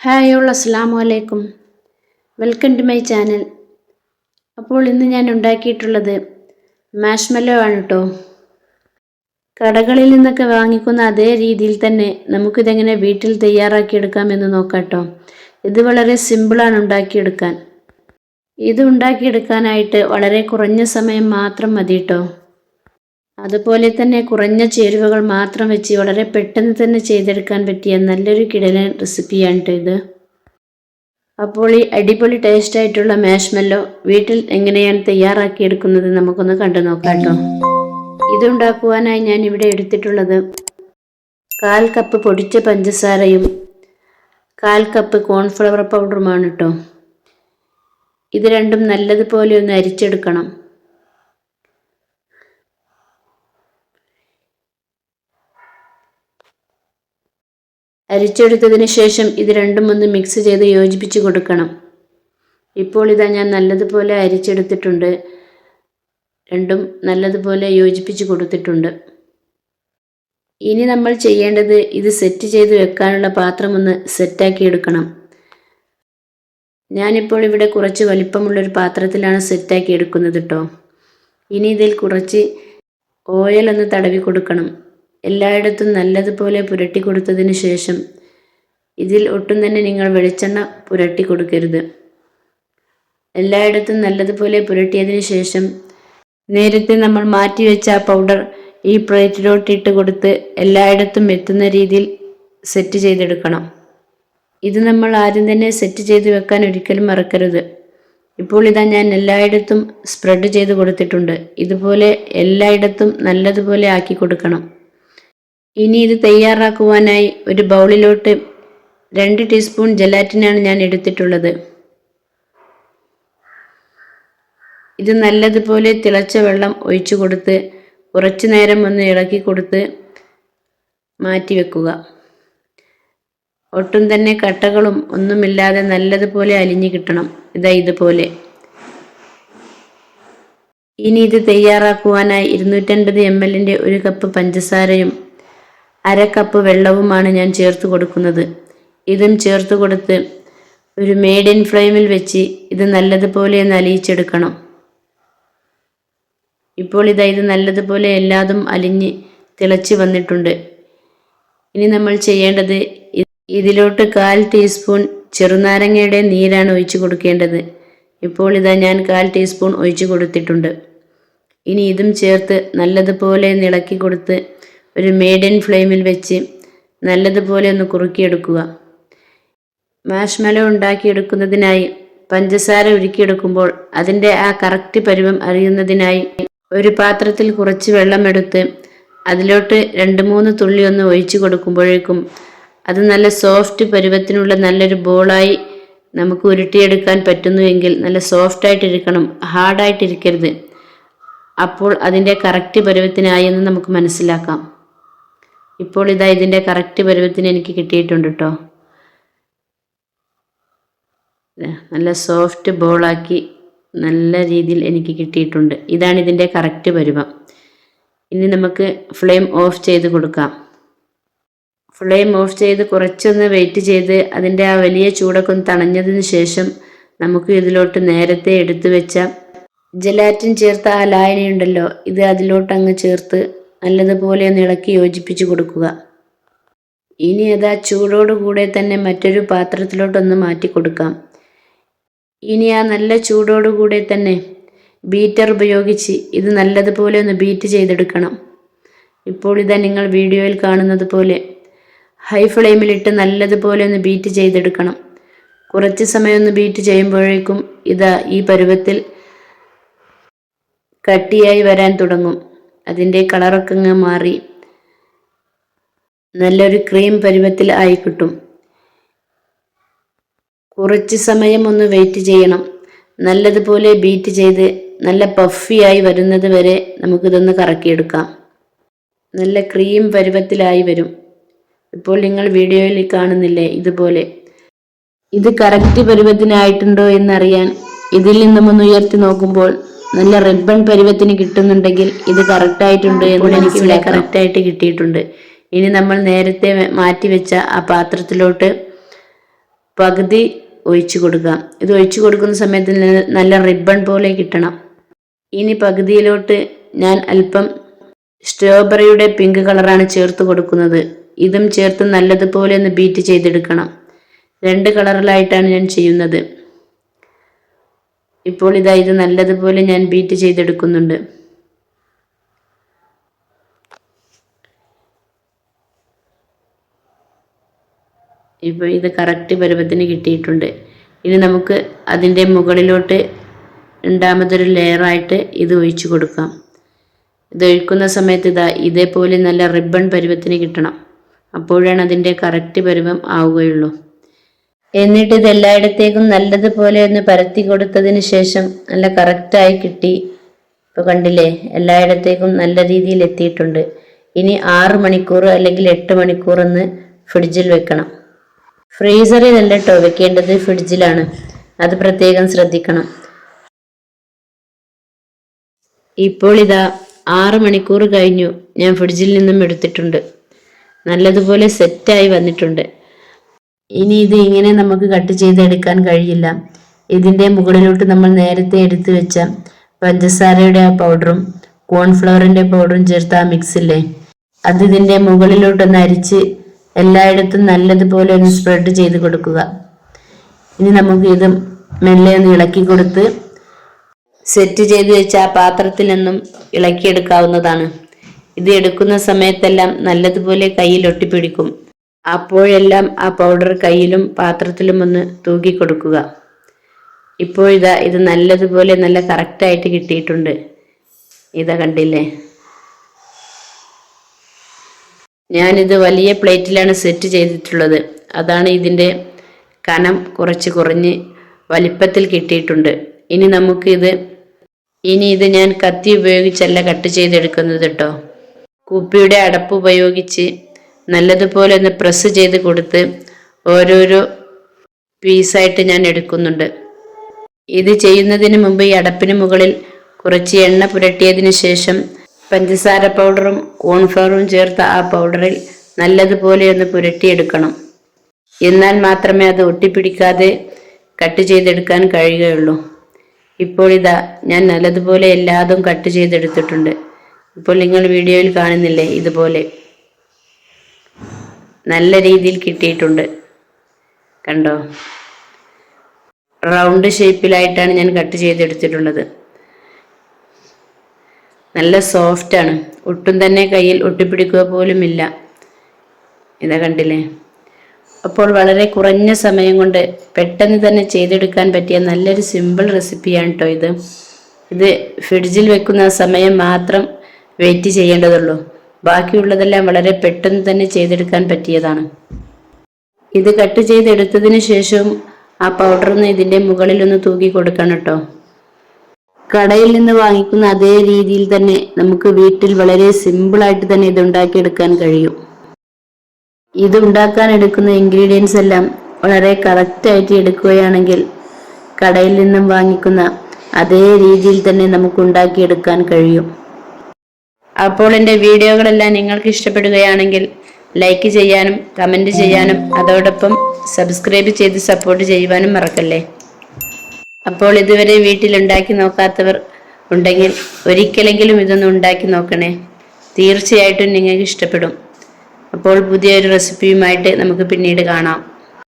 Hi all അസ്സാം വലൈക്കും welcome to my channel. അപ്പോൾ ഇന്ന് ഞാൻ ഉണ്ടാക്കിയിട്ടുള്ളത് മാഷ്മെല്ലോ ആണ് കേട്ടോ കടകളിൽ നിന്നൊക്കെ വാങ്ങിക്കുന്ന അതേ രീതിയിൽ തന്നെ നമുക്കിതെങ്ങനെ വീട്ടിൽ തയ്യാറാക്കിയെടുക്കാമെന്ന് നോക്കാം കേട്ടോ ഇത് വളരെ സിമ്പിളാണ് ഉണ്ടാക്കിയെടുക്കാൻ. ഇത് ഉണ്ടാക്കിയെടുക്കാനായിട്ട് വളരെ കുറഞ്ഞ സമയം മാത്രം മതി കേട്ടോ അതുപോലെ തന്നെ കുറഞ്ഞ ചേരുവകൾ മാത്രം വെച്ച് വളരെ പെട്ടെന്ന് തന്നെ ചെയ്തെടുക്കാൻ പറ്റിയ നല്ലൊരു കിടലൻ റെസിപ്പിയാണ് ഇത് അപ്പോൾ ഈ അടിപൊളി ടേസ്റ്റ് ആയിട്ടുള്ള മാഷ്മെല്ലോ വീട്ടിൽ എങ്ങനെയാണ് തയ്യാറാക്കിയെടുക്കുന്നത് നമുക്കൊന്ന് കണ്ടു നോക്കാം കേട്ടോ. ഇതുണ്ടാക്കുവാനായി ഞാൻ ഇവിടെ എടുത്തിട്ടുള്ളത് കാൽ കപ്പ് പൊടിച്ച പഞ്ചസാരയും കാൽ കപ്പ് കോൺഫ്ലവർ പൗഡറുമാണ് കേട്ടോ. ഇത് രണ്ടും നല്ലതുപോലെ ഒന്ന് അരിച്ചെടുക്കണം. അരിച്ചെടുത്തതിന് ശേഷം ഇത് രണ്ടും ഒന്ന് മിക്സ് ചെയ്ത് യോജിപ്പിച്ച് കൊടുക്കണം. ഇപ്പോൾ ഇതാ ഞാൻ നല്ലതുപോലെ അരിച്ചെടുത്തിട്ടുണ്ട്. രണ്ടും നല്ലതുപോലെ യോജിപ്പിച്ച് കൊടുത്തിട്ടുണ്ട്. ഇനി നമ്മൾ ചെയ്യേണ്ടത് ഇത് സെറ്റ് ചെയ്ത് വെക്കാനുള്ള പാത്രം ഒന്ന് സെറ്റാക്കി എടുക്കണം. ഞാനിപ്പോൾ ഇവിടെ കുറച്ച് വലിപ്പമുള്ളൊരു പാത്രത്തിലാണ് സെറ്റാക്കി എടുക്കുന്നത് കേട്ടോ ഇനി ഇതിൽ കുറച്ച് ഓയിൽ ഒന്ന് തടവി കൊടുക്കണം. എല്ലായിടത്തും നല്ലതുപോലെ പുരട്ടി കൊടുത്തതിന് ശേഷം ഇതിൽ ഒട്ടും തന്നെ നിങ്ങൾ വെളിച്ചെണ്ണ പുരട്ടി കൊടുക്കരുത് എല്ലായിടത്തും നല്ലതുപോലെ പുരട്ടിയതിന് ശേഷം നേരത്തെ നമ്മൾ മാറ്റി വെച്ച ആ പൗഡർ ഈ പ്ലേറ്റിലോട്ടിട്ട് കൊടുത്ത് എല്ലായിടത്തും എത്തുന്ന രീതിയിൽ സെറ്റ് ചെയ്തെടുക്കണം. ഇത് നമ്മൾ ആദ്യം തന്നെ സെറ്റ് ചെയ്ത് വെക്കാൻ ഒരിക്കലും മറക്കരുത്. ഇപ്പോൾ ഇതാ ഞാൻ എല്ലായിടത്തും സ്പ്രെഡ് ചെയ്ത് കൊടുത്തിട്ടുണ്ട്. ഇതുപോലെ എല്ലായിടത്തും നല്ലതുപോലെ ആക്കി കൊടുക്കണം. ഇനി ഇത് തയ്യാറാക്കുവാനായി ഒരു ബൗളിലോട്ട് രണ്ട് ടീസ്പൂൺ ജലാറ്റിനാണ് ഞാൻ എടുത്തിട്ടുള്ളത്. ഇത് നല്ലതുപോലെ തിളച്ച വെള്ളം ഒഴിച്ചു കൊടുത്ത് കുറച്ചു നേരം ഒന്ന് ഇളക്കി കൊടുത്ത് മാറ്റി വെക്കുക. ഒട്ടും തന്നെ കട്ടകളും ഒന്നുമില്ലാതെ നല്ലതുപോലെ അലിഞ്ഞു കിട്ടണം. ഇതാ ഇതുപോലെ. ഇനി ഇത് തയ്യാറാക്കുവാനായി ഇരുന്നൂറ്റൻപത് എം എല്ലിന്റെ ഒരു കപ്പ് പഞ്ചസാരയും അര കപ്പ് വെള്ളവുമാണ് ഞാൻ ചേർത്ത് കൊടുക്കുന്നത്. ഇതും ചേർത്ത് കൊടുത്ത് ഒരു മേഡിയൻ ഫ്ലെയിമിൽ വെച്ച് ഇത് നല്ലതുപോലെ ഒന്ന് അലിയിച്ചെടുക്കണം. ഇപ്പോൾ ഇതാ ഇത് നല്ലതുപോലെ എല്ലാതും അലിഞ്ഞ് തിളച്ച് വന്നിട്ടുണ്ട്. ഇനി നമ്മൾ ചെയ്യേണ്ടത് ഇതിലോട്ട് കാൽ ടീസ്പൂൺ ചെറുനാരങ്ങയുടെ നീരാണ് ഒഴിച്ചു കൊടുക്കേണ്ടത്. ഇപ്പോൾ ഇതാ ഞാൻ കാൽ ടീസ്പൂൺ ഒഴിച്ചു കൊടുത്തിട്ടുണ്ട്. ഇനി ഇതും ചേർത്ത് നല്ലതുപോലെ ഇളക്കി കൊടുത്ത് ഒരു മീഡിയം ഫ്ലെയിമിൽ വെച്ച് നല്ലതുപോലെ ഒന്ന് കുറുക്കിയെടുക്കുക. മാഷ്മലോ ഉണ്ടാക്കിയെടുക്കുന്നതിനായി പഞ്ചസാര ഉരുക്കിയെടുക്കുമ്പോൾ അതിന്റെ ആ കറക്റ്റ് പരുവം അറിയുന്നതിനായി ഒരു പാത്രത്തിൽ കുറച്ച് വെള്ളമെടുത്ത് അതിലോട്ട് രണ്ട് മൂന്ന് തുള്ളി ഒന്ന് ഒഴിച്ചു കൊടുക്കുമ്പോഴേക്കും അത് നല്ല സോഫ്റ്റ് പരുവത്തിനുള്ള നല്ലൊരു ബോളായി നമുക്ക് ഉരുട്ടിയെടുക്കാൻ പറ്റുന്നുവെങ്കിൽ നല്ല സോഫ്റ്റായിട്ടിരിക്കണം ഹാർഡായിട്ടിരിക്കരുത് അപ്പോൾ അതിന്റെ കറക്റ്റ് പരുവത്തിനായി എന്ന് നമുക്ക് മനസ്സിലാക്കാം. ഇപ്പോൾ ഇതാ ഇതിന്റെ കറക്റ്റ് പരുവത്തിന് എനിക്ക് കിട്ടിയിട്ടുണ്ട് കേട്ടോ നല്ല സോഫ്റ്റ് ബോളാക്കി നല്ല രീതിയിൽ എനിക്ക് കിട്ടിയിട്ടുണ്ട്. ഇതാണ് ഇതിന്റെ കറക്റ്റ് പരുവം. ഇനി നമുക്ക് ഫ്ലെയിം ഓഫ് ചെയ്ത് കൊടുക്കാം. ഫ്ലെയിം ഓഫ് ചെയ്ത് കുറച്ചൊന്ന് വെയിറ്റ് ചെയ്ത് അതിന്റെ ആ വലിയ ചൂടൊക്കെ ഒന്ന് തണഞ്ഞതിന് ശേഷം നമുക്ക് ഇതിലോട്ട് നേരത്തെ എടുത്തു വെച്ച ജലാറ്റിൻ ചേർത്ത ആ ലായനിയുണ്ടല്ലോ ഇത് അതിലോട്ട് അങ്ങ് ചേർത്ത് നല്ലതുപോലെ ഒന്ന് ഇളക്കി യോജിപ്പിച്ച് കൊടുക്കുക. ഇനി അത് ചൂടോടുകൂടെ തന്നെ മറ്റൊരു പാത്രത്തിലോട്ടൊന്ന് മാറ്റി കൊടുക്കാം. ഇനി ആ നല്ല ചൂടോടുകൂടെ തന്നെ ബീറ്റർ ഉപയോഗിച്ച് ഇത് നല്ലതുപോലെ ഒന്ന് ബീറ്റ് ചെയ്തെടുക്കണം. ഇപ്പോൾ ഇതാ നിങ്ങൾ വീഡിയോയിൽ കാണുന്നത് പോലെ ഹൈ ഫ്ലെയിമിലിട്ട് നല്ലതുപോലെ ഒന്ന് ബീറ്റ് ചെയ്തെടുക്കണം. കുറച്ച് സമയമൊന്ന് ബീറ്റ് ചെയ്യുമ്പോഴേക്കും ഇതാ ഈ പരുവത്തിൽ കട്ടിയായി വരാൻ തുടങ്ങും. അതിന്റെ കളറൊക്കെ അങ്ങ് മാറി. നല്ലൊരു ക്രീം പരുവത്തിൽ ആയി കിട്ടും. കുറച്ച് സമയം ഒന്ന് വെയിറ്റ് ചെയ്യണം. നല്ലതുപോലെ ബീറ്റ് ചെയ്ത് നല്ല പഫിയായി വരുന്നത് വരെ നമുക്കിതൊന്ന് കറക്കിയെടുക്കാം. നല്ല ക്രീം പരുവത്തിലായി വരും. ഇപ്പോൾ നിങ്ങൾ വീഡിയോയിൽ കാണുന്നില്ലേ ഇതുപോലെ. ഇത് കറക്റ്റ് പരുവത്തിനായിട്ടുണ്ടോ എന്നറിയാൻ ഇതിൽ നിന്നും ഒന്ന് ഉയർത്തി നോക്കുമ്പോൾ നല്ല റിബൺ പരുവത്തിന് കിട്ടുന്നുണ്ടെങ്കിൽ ഇത് കറക്റ്റ് ആയിട്ടുണ്ട് എന്ന് എനിക്ക് ഇവിടെ കറക്റ്റ് ആയിട്ട് കിട്ടിയിട്ടുണ്ട്. ഇനി നമ്മൾ നേരത്തെ മാറ്റി വെച്ച ആ പാത്രത്തിലോട്ട് പകുതി ഒഴിച്ചു കൊടുക്കാം. ഇത് ഒഴിച്ചു കൊടുക്കുന്ന സമയത്ത് നല്ല റിബൺ പോലെ കിട്ടണം. ഇനി പകുതിയിലോട്ട് ഞാൻ അല്പം സ്ട്രോബെറിയുടെ പിങ്ക് കളറാണ് ചേർത്ത് കൊടുക്കുന്നത്. ഇതും ചേർത്ത് നല്ലതുപോലെ ഒന്ന് ബീറ്റ് ചെയ്തെടുക്കണം. രണ്ട് കളറിലായിട്ടാണ് ഞാൻ ചെയ്യുന്നത്. ഇപ്പോൾ ഇതാ ഇത് നല്ലതുപോലെ ഞാൻ ബീറ്റ് ചെയ്തെടുക്കുന്നുണ്ട്. ഇപ്പൊ ഇത് കറക്റ്റ് പരുവത്തിന് കിട്ടിയിട്ടുണ്ട്. ഇനി നമുക്ക് അതിന്റെ മുകളിലോട്ട് രണ്ടാമതൊരു ലെയറായിട്ട് ഇത് ഒഴിച്ചു കൊടുക്കാം. ഇത് ഒഴിക്കുന്ന സമയത്ത് ഇതാ ഇതേപോലെ നല്ല റിബൺ പരുവത്തിന് കിട്ടണം. അപ്പോഴാണ് അതിന്റെ കറക്റ്റ് പരുവം ആവുകയുള്ളൂ. എന്നിട്ട് ഇത് എല്ലായിടത്തേക്കും നല്ലതുപോലെ ഒന്ന് പരത്തി കൊടുത്തതിന് ശേഷം നല്ല കറക്റ്റായി കിട്ടി. ഇപ്പോൾ കണ്ടില്ലേ എല്ലായിടത്തേക്കും നല്ല രീതിയിൽ എത്തിയിട്ടുണ്ട്. ഇനി ആറ് മണിക്കൂർ അല്ലെങ്കിൽ എട്ട് മണിക്കൂർ ഒന്ന് ഫ്രിഡ്ജിൽ വെക്കണം. ഫ്രീസറിലല്ല കേട്ടോ വെക്കേണ്ടത് ഫ്രിഡ്ജിലാണ്. അത് പ്രത്യേകം ശ്രദ്ധിക്കണം. ഇപ്പോൾ ഇതാ ആറ് മണിക്കൂർ കഴിഞ്ഞു ഞാൻ ഫ്രിഡ്ജിൽ നിന്നും എടുത്തിട്ടുണ്ട്. നല്ലതുപോലെ സെറ്റായി വന്നിട്ടുണ്ട്. ഇനി ഇത് ഇങ്ങനെ നമുക്ക് കട്ട് ചെയ്തെടുക്കാൻ കഴിയില്ല. ഇതിന്റെ മുകളിലോട്ട് നമ്മൾ നേരത്തെ എടുത്തു വെച്ച പഞ്ചസാരയുടെ ആ പൗഡറും കോൺഫ്ലവറിന്റെ പൗഡറും ചേർത്ത ആ മിക്സില്ലേ അത് ഇതിന്റെ മുകളിലോട്ടൊന്ന് അരിച്ച് എല്ലായിടത്തും നല്ലതുപോലെ ഒന്ന് സ്പ്രെഡ് ചെയ്ത് കൊടുക്കുക. ഇനി നമുക്ക് ഇത് മെല്ലെ ഒന്ന് ഇളക്കി കൊടുത്ത് സെറ്റ് ചെയ്ത് വെച്ച ആ പാത്രത്തിൽ നിന്നും ഇളക്കിയെടുക്കാവുന്നതാണ്. ഇത് എടുക്കുന്ന സമയത്തെല്ലാം നല്ലതുപോലെ കയ്യിൽ ഒട്ടിപ്പിടിക്കും. അപ്പോഴെല്ലാം ആ പൗഡർ കയ്യിലും പാത്രത്തിലും ഒന്ന് തൂക്കി കൊടുക്കുക ഇപ്പോഴിതാ ഇതാ നല്ലതുപോലെ നല്ല കറക്റ്റായിട്ട് കിട്ടിയിട്ടുണ്ട്. ഇതാ കണ്ടില്ലേ? ഞാനിത് വലിയ പ്ലേറ്റിലാണ് സെറ്റ് ചെയ്തിട്ടുള്ളത്. അതാണ് ഇതിന്റെ കനം കുറച്ച് കുറഞ്ഞ് വലിപ്പത്തിൽ കിട്ടിയിട്ടുണ്ട്. ഇനി നമുക്കിത് ഇനി ഇത് ഞാൻ കത്തി ഉപയോഗിച്ചല്ല കട്ട് ചെയ്തെടുക്കുന്നത് കേട്ടോ. കുപ്പിയുടെ അടപ്പ് ഉപയോഗിച്ച് നല്ലതുപോലെ ഒന്ന് പ്രസ് ചെയ്ത് കൊടുത്ത് ഓരോരോ പീസായിട്ട് ഞാൻ എടുക്കുന്നുണ്ട്. ഇത് ചെയ്യുന്നതിന് മുമ്പ് ഈ അടപ്പിന് മുകളിൽ കുറച്ച് എണ്ണ പുരട്ടിയതിന് ശേഷം പഞ്ചസാര പൗഡറും കോൺഫ്ലവറും ചേർത്ത ആ പൗഡറിൽ നല്ലതുപോലെ ഒന്ന് പുരട്ടിയെടുക്കണം. എന്നാൽ മാത്രമേ അത് ഒട്ടിപ്പിടിക്കാതെ കട്ട് ചെയ്തെടുക്കാൻ കഴിയുകയുള്ളൂ. ഇപ്പോൾ ഇതാ ഞാൻ നല്ലതുപോലെ എല്ലാതും കട്ട് ചെയ്തെടുത്തിട്ടുണ്ട്. ഇപ്പോൾ നിങ്ങൾ വീഡിയോയിൽ കാണുന്നില്ലേ ഇതുപോലെ. നല്ല രീതിയിൽ കിട്ടിയിട്ടുണ്ട്. കണ്ടോ? റൗണ്ട് ഷേപ്പിലായിട്ടാണ് ഞാൻ കട്ട് ചെയ്തെടുത്തിട്ടുള്ളത്. നല്ല ആണ്. ഒട്ടും തന്നെ കയ്യിൽ ഒട്ടിപ്പിടിക്കുക പോലും ഇല്ല ഇതാ കണ്ടില്ലേ? അപ്പോൾ വളരെ കുറഞ്ഞ സമയം കൊണ്ട് പെട്ടെന്ന് തന്നെ ചെയ്തെടുക്കാൻ പറ്റിയ നല്ലൊരു സിമ്പിൾ റെസിപ്പിയാണ് കേട്ടോ ഇത്. ഇത് ഫ്രിഡ്ജിൽ വെക്കുന്ന സമയം മാത്രം വെയിറ്റ് ചെയ്യേണ്ടതുള്ളൂ. ബാക്കിയുള്ളതെല്ലാം വളരെ പെട്ടെന്ന് തന്നെ ചെയ്തെടുക്കാൻ പറ്റിയതാണ്. ഇത് കട്ട് ചെയ്തെടുത്തതിന് ശേഷം ആ പൗഡറൊന്ന് ഇതിന്റെ മുകളിലൊന്ന് തൂക്കി കൊടുക്കണം കേട്ടോ. കടയിൽ നിന്ന് വാങ്ങിക്കുന്ന അതേ രീതിയിൽ തന്നെ നമുക്ക് വീട്ടിൽ വളരെ സിമ്പിളായിട്ട് തന്നെ ഇത് ഉണ്ടാക്കിയെടുക്കാൻ കഴിയും. ഇത് ഉണ്ടാക്കാൻ എടുക്കുന്ന ഇൻഗ്രീഡിയൻസ് എല്ലാം വളരെ കറക്റ്റായിട്ട് എടുക്കുകയാണെങ്കിൽ കടയിൽ നിന്നും വാങ്ങിക്കുന്ന അതേ രീതിയിൽ തന്നെ നമുക്ക് ഉണ്ടാക്കിയെടുക്കാൻ കഴിയും. അപ്പോൾ എന്റെ വീഡിയോകളെല്ലാം നിങ്ങൾക്ക് ഇഷ്ടപ്പെടുകയാണെങ്കിൽ ലൈക്ക് ചെയ്യാനും കമന്റ് ചെയ്യാനും അതോടൊപ്പം സബ്സ്ക്രൈബ് ചെയ്ത് സപ്പോർട്ട് ചെയ്യുവാനും മറക്കല്ലേ? അപ്പോൾ ഇതുവരെ വീട്ടിൽ ഉണ്ടാക്കി നോക്കാത്തവർ ഉണ്ടെങ്കിൽ ഒരിക്കലെങ്കിലും ഇതൊന്ന് ഉണ്ടാക്കി നോക്കണേ. തീർച്ചയായിട്ടും നിങ്ങൾക്ക് ഇഷ്ടപ്പെടും. അപ്പോൾ പുതിയൊരു റെസിപ്പിയുമായിട്ട് നമുക്ക് പിന്നീട് കാണാം.